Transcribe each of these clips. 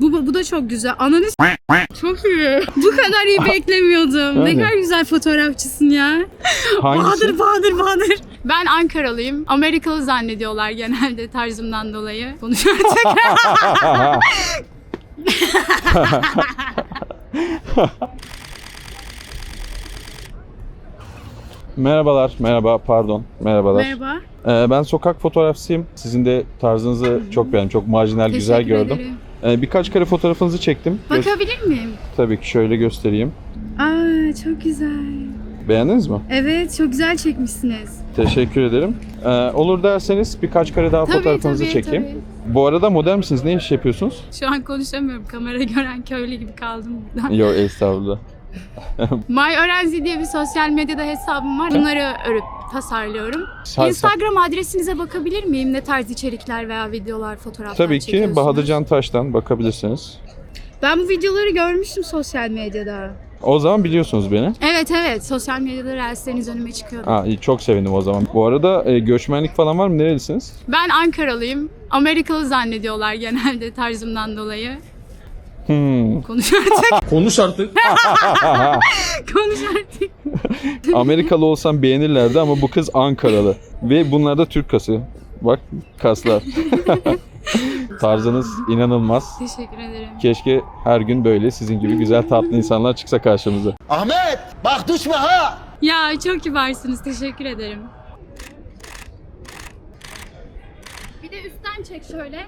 Bu, bu, da çok güzel. Ananı çok iyi. Bu kadar iyi beklemiyordum. Ne kadar güzel fotoğrafçısın ya. Hangisi? Bahadır, Bahadır, Bahadır. Ben Ankaralıyım. Amerikalı zannediyorlar genelde tarzımdan dolayı. Konuş artık. Merhabalar, merhaba, pardon, merhabalar. Merhaba. Ee, ben sokak fotoğrafçısıyım. Sizin de tarzınızı çok beğendim, çok marjinal, güzel Teşekkür gördüm. ederim. Ee, birkaç kare fotoğrafınızı çektim. Bakabilir miyim? Tabii ki şöyle göstereyim. Aa çok güzel. Beğendiniz mi? Evet çok güzel çekmişsiniz. Teşekkür ederim. Ee, olur derseniz birkaç kare daha fotoğrafınızı çekeyim. Bu arada model misiniz? Ne iş yapıyorsunuz? Şu an konuşamıyorum. Kamera gören köylü gibi kaldım burada. Yok estağfurullah. My Öğrenci diye bir sosyal medyada hesabım var. Bunları örüp tasarlıyorum. Sa- Instagram adresinize bakabilir miyim? Ne tarz içerikler veya videolar, fotoğraflar Tabii ki? Bahadırcan Taş'tan bakabilirsiniz. Ben bu videoları görmüştüm sosyal medyada. O zaman biliyorsunuz beni. Evet evet. Sosyal medyada reelsleriniz önüme çıkıyordu. Aa, iyi, çok sevindim o zaman. Bu arada e, göçmenlik falan var mı? Nerelisiniz? Ben Ankaralıyım. Amerikalı zannediyorlar genelde tarzımdan dolayı. Hmm. Konuş artık. Konuş artık. Konuş artık. Amerikalı olsam beğenirlerdi ama bu kız Ankaralı. Ve bunlar da Türk kası. Bak kaslar. Tarzınız inanılmaz. Teşekkür ederim. Keşke her gün böyle sizin gibi güzel tatlı insanlar çıksa karşımıza. Ahmet bak düşme ha. Ya çok kibarsınız. Teşekkür ederim. Bir de üstten çek şöyle.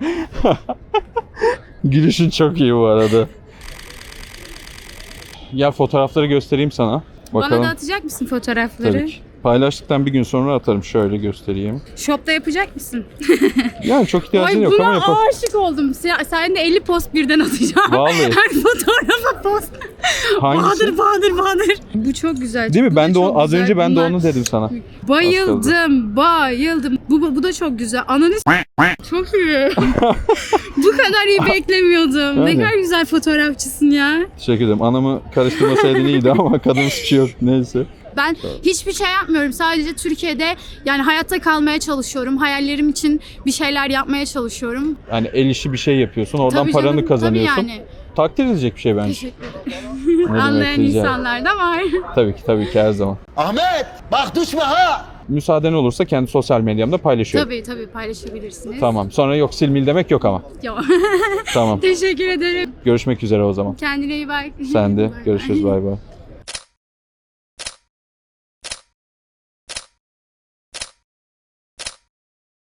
Gülüşün çok iyi bu arada. Ya fotoğrafları göstereyim sana. Bakalım. Bana da atacak mısın fotoğrafları? Tabii ki. Paylaştıktan bir gün sonra atarım. Şöyle göstereyim. Shop'ta yapacak mısın? Yani çok ihtiyacın Ay yok buna ama yapalım. aşık oldum. Sen, de 50 post birden atacağım. Vallahi. Her fotoğrafa post. Hangisi? Bahadır, Bahadır, Bahadır. Bu çok güzel. Değil mi? Bu Ben da de o, çok az güzel. önce ben de Bunlar- onu dedim sana. Bayıldım, bayıldım. Bu, bu, bu da çok güzel. Ananı s- çok iyi. bu kadar iyi beklemiyordum. Ne Yani. kadar güzel fotoğrafçısın ya. Teşekkür ederim. Anamı karıştırmasaydın iyiydi ama kadın suçu yok. Neyse. Ben hiçbir şey yapmıyorum. Sadece Türkiye'de yani hayatta kalmaya çalışıyorum. Hayallerim için bir şeyler yapmaya çalışıyorum. Yani el işi bir şey yapıyorsun. Oradan Tabii paranı canım, kazanıyorsun. Tabii yani. Takdir edecek bir şey bence. Teşekkür ederim. Ne demek, Anlayan rica ederim. insanlar da var. Tabii ki tabii ki her zaman. Ahmet bak düşme ha. Müsaaden olursa kendi sosyal medyamda paylaşıyorum. tabii tabii paylaşabilirsiniz. Tamam. Sonra yok silmil demek yok ama. Yok. Tamam. Teşekkür ederim. Görüşmek üzere o zaman. Kendine iyi bak. Sen de. Bay bay. Görüşürüz. Bay bay.